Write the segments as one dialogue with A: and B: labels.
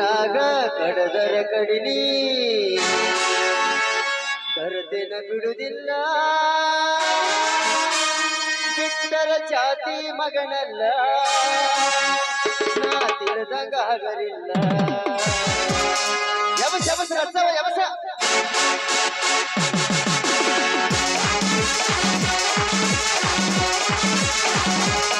A: ಊರಾಗ ಕಡದರ ಕಡಿಲಿ. ಕರೆದಿನ ಬಿಡುದಿಲ್ಲ. ಬಿಟ್ಟರ ಚಾತಿ ಮಗನಲ್ಲ. ನಾ ತಿಳಿದಂಗ ಆಗಲಿಲ್ಲ. ಯಬಸ ಯಮಸ ರಸವ Thank ಊರಾಗ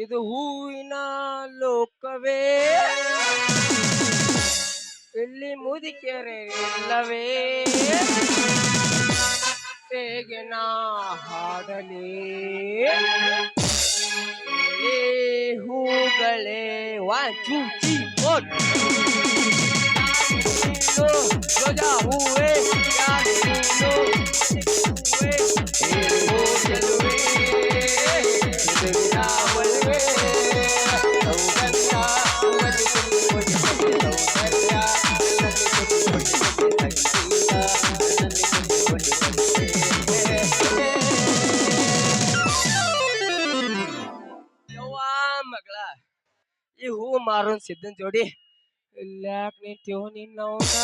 B: ಇದು ಹೂವಿನ ಲೋಕವೇ ಇಲ್ಲಿ ಮುದಿಕೆರೆ ಇಲ್ಲವೇ ಹೇಗೆ ನಾ ಹಾಡಲಿ ಏ ಹೂಗಳೇ ಒನ್ ಟೂ ತ್ರೀ ಫೋರ್ ಮಗಳ ಈ ಹೂ ಮಾರೋನ್ ಸಿದ್ದನ್ ಜೋಡಿ. ಇಲ್ಯಾಕ್ ನಿಂತೀವ್ ನಿನ್ನವನ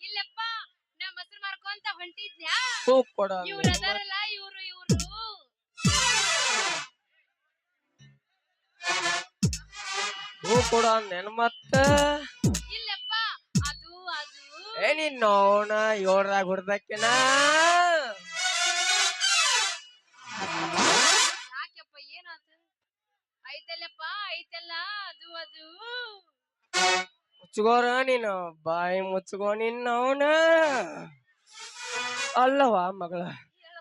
C: ಇಲ್ಲಪ್ಪ ನಾ ಮೊಸರು ಮಾರ್ಕೊಂತ ಹೊಂಟಿದ್ನ್ಯಾ
B: ಹೂ ಕೊಡ
C: ಇವ್ರು
B: ಕೊಡ ನೆನ್ ಮತ್ತೆ.
C: ಇಲ್ಲಪ್ಪ ಅದು ಅದು.
B: ಏ ನಿನ್ನವನ ಏಳ್ರಾಗ ಹೊಡ್ದಕ್ಕಿನ ಮುಚ್ಚಗೋರ ನೀನು ಬಾಯಿ ಮುಚ್ಚಗೋ ನಿನ್ನವನ ಅಲ್ಲವಾ ಮಗಳ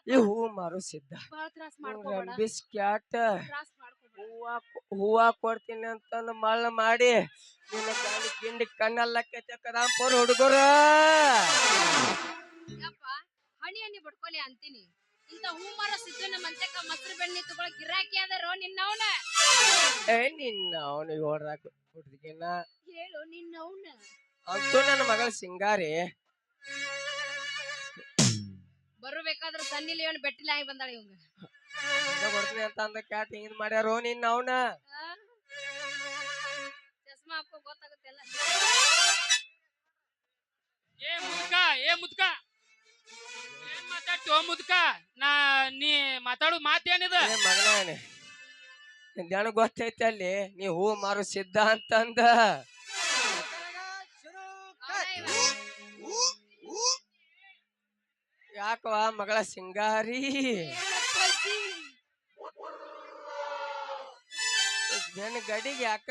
B: ಈ ಹೂ ಮಾರು ಸಿದ್ಧ.
C: ತ್ರಾಸ್
B: ಹೂವ ಹೂವಾ ಕೊಡ್ತೀನಿ ಅಂತಂದು ಮಳ್ಳ ಮಾಡಿ ನಿನ್ನ ಗಾಳಿ ಗಿಂಡಿ ಕಣ್ಣಲ್ಲಕ್ಕೈತೆ ಕದಾಂಪುರ ಹುಡುಗರ.
C: ಯಪ್ಪ ಹಣಿ ಹಣಿ ಬಡ್ಕೊಲಿ ಅಂತೀನಿ. ಇಂತ ಹೂ ಮಾರೋ ನಮ್ಮ ಅಂತಕ್ಕ ಮೊಸರು ಬೆಣ್ಣೆ ತಗೊಳ ಗಿರಾಕಿ ಆದರೋ ನಿನ್ನವನ?
B: ಏ ನಿನ್ನ ಅವನು ಹೊಡ್ರಾಕ ಹುಡುಗಿನ.
C: ಹೇಳು ನಿನ್ನವನ.
B: ಅಂತೂ ನನ್ನ ಮಗಳ ಸಿಂಗಾರಿ.
C: ಬರಬೇಕಾದ್ರೆ ಸನ್ನಿಲಿ ಇವನು ಬೆಟ್ಟಿಲ್ಲ ಆಗಿ ಬಂದಾಳ ಇವಂಗ.
B: ಕೊಡ್ತೀನಿ ಅಂತ ಅಂದ ಕ್ಯಾಟ್ ಹಿಂಗ್ ಮಾಡ್ಯಾರೋ ನಿನ್ನ ಅವನ?
C: ಚಸ್ಮಾ ಹಾಕೋ ಗೊತ್ತಾಗುತ್ತೆಲ್ಲ
D: ಏ ಮುದ್ಕ ಏ ಮುದ್ಕ. ಏನ್ ಮಾತಾಡ್ತೀವೋ ಮುದ್ಕ? ನಾ ನೀ ಮಾತಾಡೋ ಮಾತೇನಿದ?
B: ಏ ಮಗನೇ ಗೊತ್ತೈತಿ ಅಲ್ಲಿ ನೀ ಹೂ ಮಾರು ಸಿದ್ಧ ಅಂತಂದ. ಯಾಕವಾ ಮಗಳ ಸಿಂಗಾರಿ? ಬೆನ್ ಗಡಿಗೆ ಯಾಕ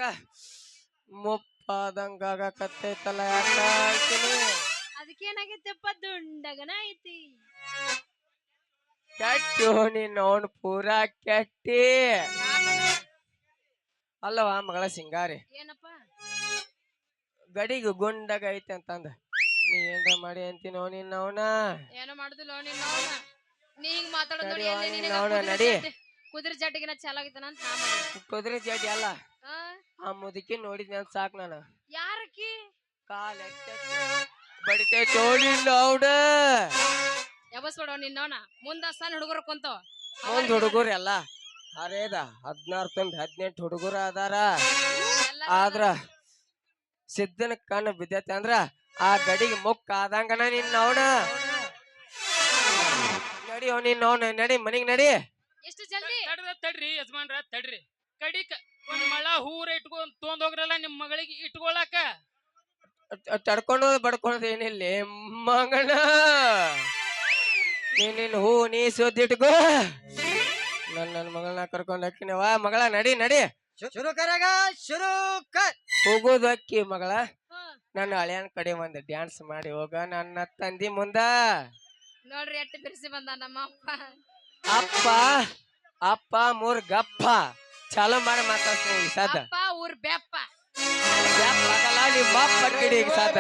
B: ಮುಪ್ಪಾದಂಗ ಆಗಕತ್ತೈತಲ್ಲ ಯಾಕ
C: ಅದಕ್ಕೇನಾಗೈತಪ್ಪ ದುಂಡಗನ ಐತಿ
B: ಕೆಟ್ಟು ನೀನ್ ಅವನ್ ಪೂರಾ ಕೆಟ್ಟಿ. ಅಲ್ಲವ ಮಗಳ ಸಿಂಗಾರಿ?
C: ಏನಪ್ಪ?
B: ಗಡಿಗೆ ಗುಂಡಗ ಐತೆ ಅಂತಂದ. ನೀ ಏನ್ರ ಮಾಡಿ ಅಂತೀನಿ ಅವನಿನ್ನ ಅವನ?
C: ಏನೋ ಮಾಡುದಿಲ್ಲ ಅವನಿನ್ನ ಅವ್ನ. ನೀ ಹಿಂಗ್ ಮಾತಾಡೋದು ನೋಡಿ
B: ನಡಿ. ಅವ್ನ
C: ಕುದುರೆ ಜಡ್ಡಿಗಿನ ಚಾಲಾಗಿದ್ದಾನ ಅಂತ ನಾ ಮಾಡಿದೆ.
B: ಕುದುರೆ ಜಡ್ಡಿ ಅಲ್ಲ.
C: ಆ?
B: ಆ ಮುದುಕಿ ನೋಡಿದ್ನ ಅಂತ ಸಾಕ್ ನಾನು.
C: ಯಾರಕ್ಕಿ?
B: ಕಾಲ್ ಬಡಿತೆ ಚೋಳಿ ನೋಡ.
C: ಯಾವಸ್ಬೇಡ ನಿನ್ನವನ ಮುಂದ ಸಣ್ಣ ಹುಡುಗರು ಕುಂತವ.
B: ಒಂದ್ ಹುಡುಗರು ಎಲ್ಲ. ಅರೇದ ಹದಿನಾರು ತುಂಬಿ ಹದಿನೆಂಟು ಹುಡುಗರು ಅದಾರ. ಆದ್ರ ಸಿದ್ದನ ಕಣ್ಣು ಬಿದ್ದೈತೆ ಅಂದ್ರ ಆ ಗಡಿಗೆ ಮುಕ್ಕ ಆದಂಗನ ನಿನ್ನ ಅವನ ನಡಿ. ಅವ್ ನಿನ್ನ ಅವನ ನಡಿ ಮನಿಗ್ ನಡಿ.
C: ಎಷ್ಟು
D: ತಡ್ರ ಯಜಮಾನ್ರ ತಡ್ರಿ. ಕಡಿಕ ಒಂದ್ ಮಳ ಹೂರ ಇಟ್ಕೊಂಡ್ ತೊಗೊಂಡ್ ಹೋಗ್ರಲ್ಲ ನಿಮ್ ಮಗಳಿಗೆ ಇಟ್ಕೊಳಕ?
B: ತಡ್ಕೊಂಡು ಬಡ್ಕೊಳೋದು ಏನಿಲ್ಲ? ಮಗನ ನೀನಿನ್ ನಿನ್ ಹೂ ನೀ ಸೋದಿಟ್ಕೋ ನನ್ ನನ್ ಮಗಳನ್ನ ಕರ್ಕೊಂಡ್ ಹಾಕಿನವ ಮಗಳ ನಡಿ ನಡಿ.
A: ಶುರು ಕರಗ ಶುರು ಕರ್.
B: ಹೋಗೋದು ಅಕ್ಕಿ ಮಗಳ. ನನ್ನ ಹಳೆಯನ್ ಕಡೆ ಒಂದು ಡ್ಯಾನ್ಸ್ ಮಾಡಿ ಹೋಗ ನನ್ನ ತಂದಿ ಮುಂದ.
C: ನೋಡ್ರಿ ಎಟ್ಟು ಬಿರ್ಸಿ ಬಂದ ನಮ್ಮ ಅಪ್ಪ.
B: ಅಪ್ಪ! ಅಪ್ಪ ಮೂರ್ ಗಪ್ಪ. ಚಲೋ ಮಾಡಿ ಮಾತಾಡ್ತೀನಿ ಈ ಸದ
C: ಅಪ್ಪ ಊರ್ ಬೆಪ್ಪ.
B: ನಿಮ್ಮ ಅಪ್ಪ ಕಿಡಿ ಈಗ ಸದ್ದ.